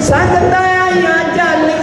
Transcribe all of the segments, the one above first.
ਸੰਗਤਾਂ ਆਈਆਂ ਚਾਲੀ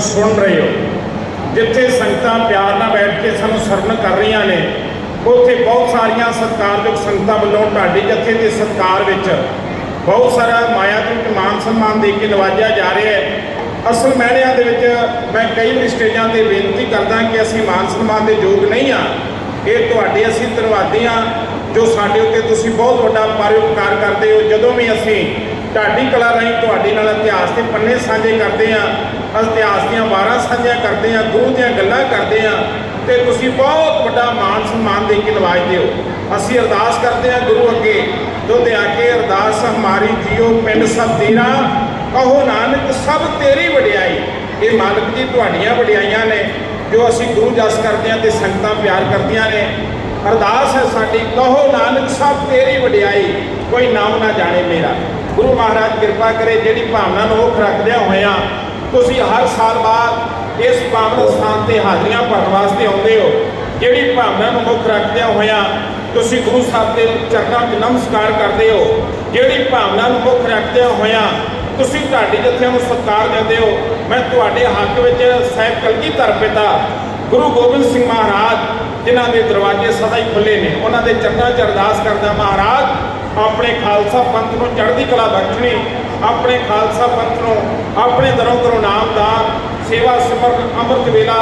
ਸਾਨੂੰ ਸੁਣ ਰਹੇ ਹੋ। ਜਿੱਥੇ ਸੰਗਤਾਂ ਪਿਆਰ ਨਾਲ ਬੈਠ ਕੇ ਸਾਨੂੰ ਸਰਵਣ ਕਰ ਰਹੀਆਂ ਨੇ, ਉੱਥੇ ਬਹੁਤ ਸਾਰੀਆਂ ਸਤਿਕਾਰਯੋਗ ਸੰਗਤਾਂ ਵੱਲੋਂ ਢਾਡੀ ਜਥੇ ਦੇ ਸਤਿਕਾਰ ਵਿੱਚ ਬਹੁਤ ਸਾਰਾ ਮਾਇਆ ਤੇ ਮਾਨ ਸਨਮਾਨ ਦੇ ਕੇ ਨਵਾਜਿਆ ਜਾ ਰਿਹਾ ਹੈ। ਅਸਲ ਮਹਿਣਿਆਂ ਦੇ ਵਿੱਚ ਮੈਂ ਕਈ ਵਾਰੀ ਸਟੇਜਾਂ ਤੇ ਬੇਨਤੀ ਕਰਦਾ ਕਿ ਅਸੀਂ ਮਾਨ ਸਨਮਾਨ ਦੇ ਯੋਗ ਨਹੀਂ ਆ ਇਹ ਤੁਹਾਡੇ ਅਸੀਂ ਧੰਨਵਾਦੀ ਹਾਂ, ਜੋ ਸਾਡੇ ਉੱਤੇ ਤੁਸੀਂ ਬਹੁਤ ਵੱਡਾ ਪਰਉਪਕਾਰ ਕਰਦੇ ਹੋ। ਜਦੋਂ ਵੀ ਅਸੀਂ ਢਾਡੀ ਕਲਾ ਰਾਹੀਂ ਤੁਹਾਡੇ ਨਾਲ ਇਤਿਹਾਸ ਦੇ ਪੰਨੇ ਸਾਂਝੇ ਕਰਦੇ ਹਾਂ। ਇਤਿਹਾਸ ਦੀਆਂ ਵਾਰਾਂ ਸਾਂਝੀਆਂ ਕਰਦੇ ਹਾਂ, ਗੁਰੂ ਦੀਆਂ ਗੱਲਾਂ ਕਰਦੇ ਹਾਂ ਤੇ ਤੁਸੀਂ ਬਹੁਤ ਵੱਡਾ ਮਾਣ ਸਨਮਾਨ ਦੇ ਕੇ ਨਵਾਜਦੇ ਹੋ ਅਸੀਂ ਅਰਦਾਸ ਕਰਦੇ ਹਾਂ ਗੁਰੂ ਅੱਗੇ। ਦੁੱਧ ਆ ਕੇ ਅਰਦਾਸ, ਹਮਾਰੀ ਜੀਓ ਪਿੰਡ ਸਭ ਤੇਰਾ। ਕਹੋ ਨਾਨਕ, ਸਭ ਤੇਰੀ ਵਡਿਆਈ। ਇਹ ਮਾਲਕ ਜੀ ਤੁਹਾਡੀਆਂ ਵਡਿਆਈਆਂ ਨੇ, ਜੋ ਅਸੀਂ ਗੁਰੂ ਜਸ ਕਰਦੇ ਹਾਂ ਤੇ ਸੰਗਤਾਂ ਪਿਆਰ ਕਰਦੀਆਂ ਨੇ। ਅਰਦਾਸ ਹੈ ਸਾਡੀ, ਕਹੋ ਨਾਨਕ ਸਭ ਤੇਰੀ ਵਡਿਆਈ, ਕੋਈ ਨਾਮ ਨਾ ਜਾਣੇ ਮੇਰਾ। ਗੁਰੂ ਮਹਾਰਾਜ ਕਿਰਪਾ ਕਰੇ, ਜਿਹੜੀ ਭਾਵਨਾ ਨੂੰ ਉਹ ਰੱਖਦਿਆਂ ਹੋਇਆਂ ਤੁਸੀਂ ਹਰ ਸਾਲ ਬਾਅਦ ਇਸ ਪਾਵਨ ਸਥਾਨ ਤੇ ਹਾਜ਼ਰੀਆਂ ਭਰਨ ਵਾਸਤੇ ਆਉਂਦੇ ਹੋ। ਜਿਹੜੀ ਭਾਵਨਾ ਨੂੰ ਮੁੱਖ ਰੱਖਦਿਆਂ ਹੋਇਆਂ ਤੁਸੀਂ ਗੁਰੂ ਸਾਹਿਬ ਦੇ ਚਰਨਾਂ 'ਚ ਨਮਸਕਾਰ ਕਰਦੇ ਹੋ। ਜਿਹੜੀ ਭਾਵਨਾ ਨੂੰ ਮੁੱਖ ਰੱਖਦਿਆਂ ਹੋਇਆਂ ਤੁਸੀਂ ਤੁਹਾਡੀ ਜਥਿਆਂ ਨੂੰ ਸਤਿਕਾਰ ਦਿੰਦੇ ਹੋ। ਮੈਂ ਤੁਹਾਡੇ ਹੱਕ ਵਿੱਚ ਸਾਹਿਬ ਕਲਗੀਧਰ ਪਿਤਾ ਗੁਰੂ ਗੋਬਿੰਦ ਸਿੰਘ ਮਹਾਰਾਜ ਜਿਨ੍ਹਾਂ ਦੇ ਦਰਵਾਜ਼ੇ ਸਦਾ ਹੀ ਖੁੱਲੇ ਨੇ, ਉਹਨਾਂ ਦੇ ਚਰਨਾਂ 'ਚ ਅਰਦਾਸ ਕਰਦਾ ਮਹਾਰਾਜ, ਆਪਣੇ ਖਾਲਸਾ ਪੰਥ ਨੂੰ ਚੜ੍ਹਦੀ ਕਲਾ ਬਖਸ਼ਣੀ, ਆਪਣੇ ਖਾਲਸਾ ਪੰਥ ਨੂੰ ਆਪਣੇ ਦਰੋਂ ਦਰੋਂ ਨਾਮਦਾਨ ਸੇਵਾ ਸਿਮਰਨ ਅੰਮ੍ਰਿਤ ਵੇਲਾ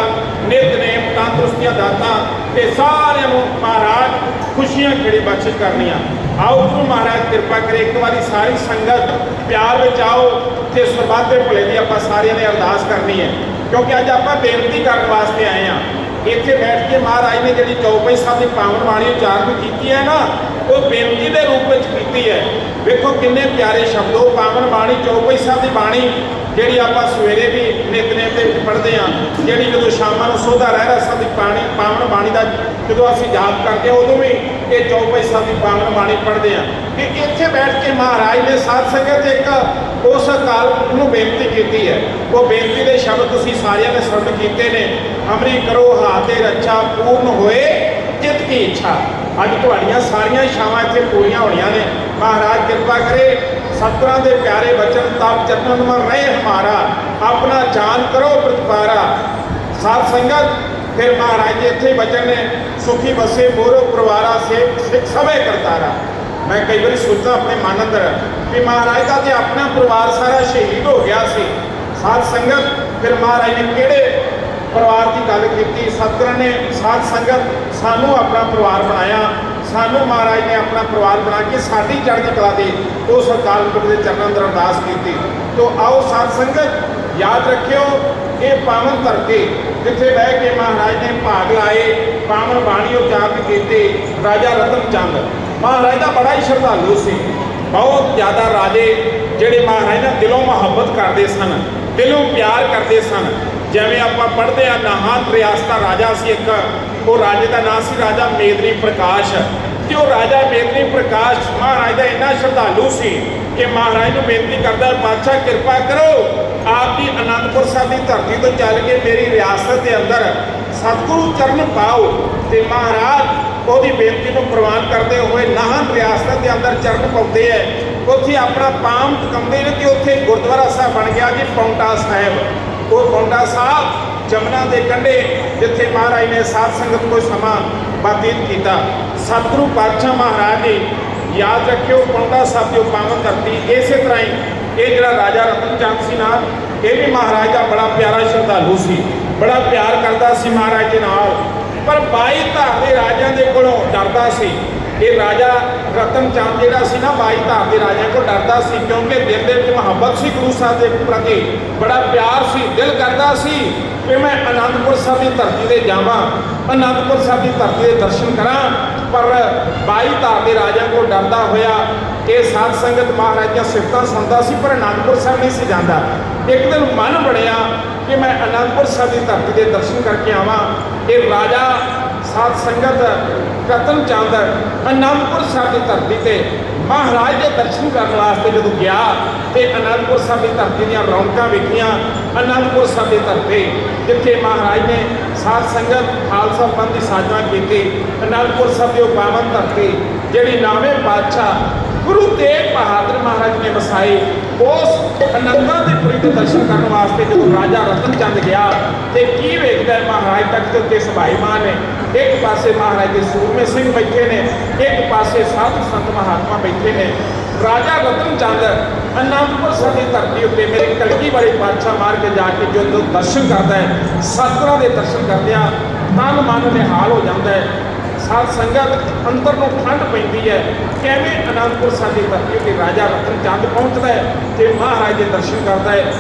ਨਿਤਨੇਮ ਤੰਦਰੁਸਤੀਆਂ ਦਾਤਾ ਤੇ ਸਾਰਿਆਂ ਨੂੰ ਮਹਾਰਾਜ ਖੁਸ਼ੀਆਂ ਖੇੜੀ ਬਖਸ਼ਿਸ਼ ਕਰਨੀਆਂ। ਆਓ ਗੁਰੂ ਮਹਾਰਾਜ, ਕਿਰਪਾ ਕਰੇ ਇੱਕ ਵਾਰੀ ਸਾਰੀ ਸੰਗਤ ਪਿਆਰ ਵਿੱਚ ਆਓ ਤੇ ਸਰਬੱਤ ਦੇ ਭਲੇ ਦੀ ਆਪਾਂ ਸਾਰਿਆਂ ਨੇ ਅਰਦਾਸ ਕਰਨੀ ਹੈ। ਕਿਉਂਕਿ ਅੱਜ ਆਪਾਂ ਬੇਨਤੀ ਕਰਨ ਵਾਸਤੇ ਆਏ ਆ ਇੱਥੇ ਬੈਠ ਕੇ ਮਹਾਰਾਜ ਨੇ ਜਿਹੜੀ ਚੌਪਈ ਸਾਹਿਬ ਦੀ ਪਾਵਨ ਬਾਣੀ ਉਚਾਰਨ ਕੀਤੀ ਹੈ ਨਾ ਉਹ ਬੇਨਤੀ ਦੇ ਰੂਪ ਵਿੱਚ ਕੀਤੀ ਹੈ। ਵੇਖੋ ਕਿੰਨੇ ਪਿਆਰੇ ਸ਼ਬਦ। ਉਹ ਪਾਵਨ ਬਾਣੀ ਚੌਪਈ ਸਾਹਿਬ ਦੀ ਬਾਣੀ, ਜਿਹੜੀ ਆਪਾਂ ਸਵੇਰੇ ਵੀ ਨਿਤਨੇਮ ਦੇ ਵਿੱਚ ਪੜ੍ਹਦੇ ਆ ਜਿਹੜੀ ਜਦੋਂ ਸ਼ਾਮਾਂ ਨੂੰ ਸੋਧਾ ਰਹਿ ਰਹਾ ਸਾਹਿਬ ਦੀ ਬਾਣੀ ਪਾਵਨ ਬਾਣੀ ਦਾ ਜਦੋਂ ਅਸੀਂ ਯਾਦ ਕਰਦੇ ਹਾਂ ਉਦੋਂ ਵੀ ਇਹ ਚੌਪਈ ਸਾਹਿਬ ਦੀ ਪਾਵਨ ਬਾਣੀ ਪੜ੍ਹਦੇ ਆ ਕਿ ਇੱਥੇ ਬੈਠ ਕੇ ਮਹਾਰਾਜ ਨੇ ਸਾਧ ਸੰਗਤ ਇੱਕ ਉਸ ਅਕਾਲ ਨੂੰ ਬੇਨਤੀ ਕੀਤੀ ਹੈ। ਉਹ ਬੇਨਤੀ ਦੇ ਸ਼ਬਦ ਤੁਸੀਂ ਸਾਰਿਆਂ ਨੇ ਸਰਵਣ ਕੀਤੇ ਨੇ। ਅਮਰੀ ਕਰੋ, ਹਾਤੇ ਰੱਛਾ, ਪੂਰਨ ਹੋਏ, ਜਿਤ ਕੀ ਇੱਛਾ। ਅੱਜ ਤੁਹਾਡੀਆਂ ਸਾਰੀਆਂ ਇੱਛਾਵਾਂ ਇੱਥੇ ਪੂਰੀਆਂ ਹੋਣੀਆਂ ਨੇ। ਮਹਾਰਾਜ ਕਿਰਪਾ ਕਰੇ ਸਤਿਗੁਰਾਂ ਦੇ ਪਿਆਰੇ ਬਚਨ ਤਪ ਚਰਨਨ ਮਨ ਰਹੇ ਹਮਾਰਾ, ਆਪਣਾ ਜਾਨ ਕਰੋ ਪ੍ਰਤਪਾਰਾ। ਸਾਧ ਸੰਗਤ, ਫਿਰ ਮਹਾਰਾਜ ਜੀ ਇੱਥੇ ਬਚਨ ਨੇ, ਸੁਖੀ ਬਸੇ ਮੋਰੋ ਪਰਿਵਾਰਾ ਸੇ ਸਿੱਖ ਸਭੇ ਕਰਤਾਰਾ। ਮੈਂ ਕਈ ਵਾਰੀ ਸੋਚਦਾ ਆਪਣੇ ਮਨ ਅੰਦਰ ਕਿ ਮਹਾਰਾਜ ਦਾ ਤੇ ਆਪਣਾ ਪਰਿਵਾਰ ਸਾਰਾ ਸ਼ਹੀਦ ਹੋ ਗਿਆ ਸੀ। ਸਾਧ ਸੰਗਤ, ਫਿਰ ਮਹਾਰਾਜ ਨੇ ਕਿਹੜੇ ਪਰਿਵਾਰ ਦੀ ਗੱਲ ਕੀਤੀ, ਸਤਿਗੁਰਾਂ ਨੇ ਸਾਧ ਸੰਗਤ ਸਾਨੂੰ ਆਪਣਾ ਪਰਿਵਾਰ ਬਣਾਇਆ, ਸਾਨੂੰ ਮਹਾਰਾਜ ਨੇ ਆਪਣਾ ਪਰਿਵਾਰ ਬਣਾ ਕੇ ਸਾਡੀ ਚੜ੍ਹਦੀ ਕਲਾ ਦੇ ਉਸ ਅਕਾਲ ਪੁਰਖ ਦੇ ਚਰਨਾਂ ਅੰਦਰ ਅਰਦਾਸ ਕੀਤੀ। ਤੋ ਆਓ ਸਾਧ ਸੰਗਤ, ਯਾਦ ਰੱਖਿਓ, ਇਹ ਪਾਵਨ ਧਰਤੀ ਜਿੱਥੇ ਬਹਿ ਕੇ ਮਹਾਰਾਜ ਨੇ ਭਾਗ ਲਾਏ, ਪਾਵਨ ਬਾਣੀ ਉਚਾਰਨ ਕੀਤੇ, ਰਾਜਾ ਰਤਨ ਚੰਦ। ਮਹਾਰਾਜ ਦਾ ਬੜਾ ਹੀ ਸ਼ਰਧਾਲੂ ਸੀ। ਬਹੁਤ ਜ਼ਿਆਦਾ ਰਾਜੇ ਜਿਹੜੇ ਮਹਾਰਾਜ ਨਾਲ ਦਿਲੋਂ ਮੁਹੱਬਤ ਕਰਦੇ ਸਨ, ਦਿਲੋਂ ਪਿਆਰ ਕਰਦੇ ਸਨ। ਜਿਵੇਂ ਆਪਾਂ ਪੜ੍ਹਦੇ ਆ ਨਾਹਾਂ ਰਿਆਸਤ ਰਾਜਾ ਸੀ ਇੱਕ, ਉਹ ਰਾਜੇ ਦਾ ਨਾਮ ਸੀ ਰਾਜਾ ਮੇਦਨੀ ਪ੍ਰਕਾਸ਼। ਤੇ ਉਹ ਰਾਜਾ ਮੇਦਨੀ ਪ੍ਰਕਾਸ਼ ਮਹਾਰਾਜ ਦਾ ਇੰਨਾ ਸ਼ਰਧਾਲੂ ਸੀ ਕਿ ਮਹਾਰਾਜ ਨੂੰ ਬੇਨਤੀ ਕਰਦਾ ਪਾਤਸ਼ਾਹ ਕਿਰਪਾ ਕਰੋ ਆਪ ਦੀ ਅਨੰਦਪੁਰ ਸਾਹਿਬ ਦੀ ਧਰਤੀ ਤੋਂ ਚੱਲ ਕੇ ਮੇਰੀ ਰਿਆਸਤ ਦੇ ਅੰਦਰ ਸਤਿਗੁਰੂ ਚਰਨ ਪਾਓ। ਤੇ ਮਹਾਰਾਜ ਉਹਦੀ ਬੇਨਤੀ ਨੂੰ ਪ੍ਰਵਾਨ ਕਰਦੇ ਹੋਏ ਨਾਹਨ ਰਿਆਸਤ ਦੇ ਅੰਦਰ ਚਰਨ ਪਾਉਂਦੇ ਐ ਉੱਥੇ ਆਪਣਾ ਪਾਮ ਟਿਕਾਉਂਦੇ ਨੇ ਤੇ ਉੱਥੇ ਗੁਰਦੁਆਰਾ ਸਾਹਿਬ ਬਣ ਗਿਆ ਜੀ, ਪੌਂਟਾ ਸਾਹਿਬ। ਉਹ ਪੌਂਟਾ ਸਾਹਿਬ ਜਮਨਾ ਦੇ ਕੰਢੇ ਜਿੱਥੇ ਮਹਾਰਾਜ ਨੇ ਸਾਧ ਸੰਗਤ ਕੋਈ ਸਮਾਂ ਬਤੀਤ ਕੀਤਾ। ਸਤਿਗੁਰੂ ਪਾਤਸ਼ਾਹ ਮਹਾਰਾਜ ਨੇ ਯਾਦ ਰੱਖਿਓ ਪੌਂਟਾ ਸਾਹਿਬ ਦੀ ਉਹ ਪਾਵਨ ਧਰਤੀ। ਇਸੇ ਤਰ੍ਹਾਂ ਹੀ ਇਹ ਜਿਹੜਾ ਰਾਜਾ ਰਤਨ ਚੰਦ ਸੀ ਨਾ, ਇਹ ਵੀ ਮਹਾਰਾਜ ਦਾ ਬੜਾ ਪਿਆਰਾ, ਸ਼ਰਧਾਲੂ ਸੀ। ਬੜਾ ਪਿਆਰ ਕਰਦਾ ਸੀ ਮਹਾਰਾਜ ਦੇ ਨਾਲ। ਪਰ 22 ਧਾਰ ਦੇ ਰਾਜਿਆਂ ਦੇ ਕੋਲੋਂ ਡਰਦਾ ਸੀ। ਇਹ ਰਾਜਾ ਰਤਨ ਚੰਦ ਜਿਹੜਾ ਸੀ ਨਾ ਬਾਈ ਧਾਰ ਦੇ ਰਾਜਿਆਂ ਕੋਲ ਡਰਦਾ ਸੀ ਕਿਉਂਕਿ ਦਿਲ ਦੇ ਵਿੱਚ ਮੁਹੱਬਤ ਸੀ ਗੁਰੂ ਸਾਹਿਬ ਦੇ ਪ੍ਰਤੀ, ਬੜਾ ਪਿਆਰ ਸੀ, ਦਿਲ ਕਰਦਾ ਸੀ ਕਿ ਮੈਂ ਅਨੰਦਪੁਰ ਸਾਹਿਬ ਦੀ ਧਰਤੀ ਤੇ ਜਾਵਾਂ, ਅਨੰਦਪੁਰ ਸਾਹਿਬ ਦੀ ਧਰਤੀ ਦੇ ਦਰਸ਼ਨ ਕਰਾਂ। ਪਰ 22 ਧਾਰ ਦੇ ਰਾਜਿਆਂ ਕੋਲ ਡਰਦਾ ਹੋਇਆ ਇਹ ਸਾਧ ਸੰਗਤ ਮਹਾਰਾਜ ਸਿਫਤਾਂ ਸੁਣਦਾ ਸੀ, ਪਰ ਅਨੰਦਪੁਰ ਸਾਹਿਬ ਨਹੀਂ ਸੀ ਜਾਂਦਾ। ਇੱਕ ਦਿਨ ਮਨ ਬਣਿਆ ਕਿ ਮੈਂ ਅਨੰਦਪੁਰ ਸਾਹਿਬ ਦੀ ਧਰਤੀ ਦੇ ਦਰਸ਼ਨ ਕਰਕੇ ਆਵਾਂ। ਇਹ ਰਾਜਾ ਸਾਧ ਸੰਗਤ ਰਤਨ ਚੰਦ ਅਨੰਦਪੁਰ ਸਾਹਿਬ ਦੀ ਧਰਤੀ ਤੇ ਮਹਾਰਾਜ ਦੇ ਦਰਸ਼ਨ ਕਰਨ ਵਾਸਤੇ ਜਦੋਂ ਗਿਆ ਤੇ ਅਨੰਦਪੁਰ ਸਾਹਿਬ ਦੀ ਧਰਤੀ ਦੀਆਂ ਰੌਣਕਾਂ ਵੇਖੀਆਂ, ਅਨੰਦਪੁਰ ਸਾਹਿਬ ਦੀ ਧਰਤੀ ਜਿੱਥੇ ਮਹਾਰਾਜ ਨੇ ਸਾਧ ਸੰਗਤ, ਖਾਲਸਾ ਪੰਥ ਦੀ ਸਾਜਨਾ ਕੀਤੀ, ਅਨੰਦਪੁਰ ਸਾਹਿਬ ਦੀ ਉਹ ਪਾਵਨ ਧਰਤੀ ਜਿਹੜੀ ਨਾਵੇਂ ਪਾਤਸ਼ਾਹ ਗੁਰੂ ਤੇਗ ਬਹਾਦਰ ਮਹਾਰਾਜ ਨੇ ਵਸਾਈ, ਉਸ ਅਨੰਦਾਂ ਦੇ ਪੁਰੀ ਦੇ ਦਰਸ਼ਨ ਕਰਨ ਵਾਸਤੇ ਜਦੋਂ ਰਾਜਾ ਰਤਨ ਚੰਦ ਗਿਆ ਤੇ ਕੀ ਵੇਖਦਾ ਮਹਾਰਾਜ ਤਖਤ ਦੇ ਉੱਤੇ ਸਭਾਈਮਾਨ ਨੇ ਇੱਕ ਪਾਸੇ ਮਹਾਰਾਜ ਦੇ ਸੂਰਮੇ ਸਿੰਘ ਬੈਠੇ ਨੇ, ਇੱਕ ਪਾਸੇ ਸਾਧੂ ਸੰਤ ਮਹਾਤਮਾ ਬੈਠੇ ਨੇ। ਰਾਜਾ ਰਤਨ ਚੰਦ ਅਨੰਦਪੁਰ ਸਾਹਿਬ ਦੀ ਧਰਤੀ ਉੱਤੇ ਮੇਰੇ ਕਲਗੀ ਵਾਲੇ ਪਾਤਸ਼ਾਹ ਮਾਰ ਕੇ ਜਾ ਕੇ ਜਦੋਂ ਦਰਸ਼ਨ ਕਰਦਾ ਹੈ, ਸਤਿਗੁਰਾਂ ਦੇ ਦਰਸ਼ਨ ਕਰਦਿਆਂ ਤਨ ਮਨ ਨਿਹਾਲ ਹੋ ਜਾਂਦਾ ਹੈ। ਸਾਧ ਸੰਗਤ ਅੰਦਰ ਨੂੰ ਠੰਡ ਪੈਂਦੀ ਹੈ, ਕਿਵੇਂ ਅਨੰਦਪੁਰ ਸਾਹਿਬ ਦੀ ਧਰਤੀ ਉੱਤੇ ਰਾਜਾ ਰਤਨ ਚੰਦ ਪਹੁੰਚਦਾ ਹੈ ਤੇ ਮਹਾਰਾਜ ਦੇ ਦਰਸ਼ਨ ਕਰਦਾ ਹੈ।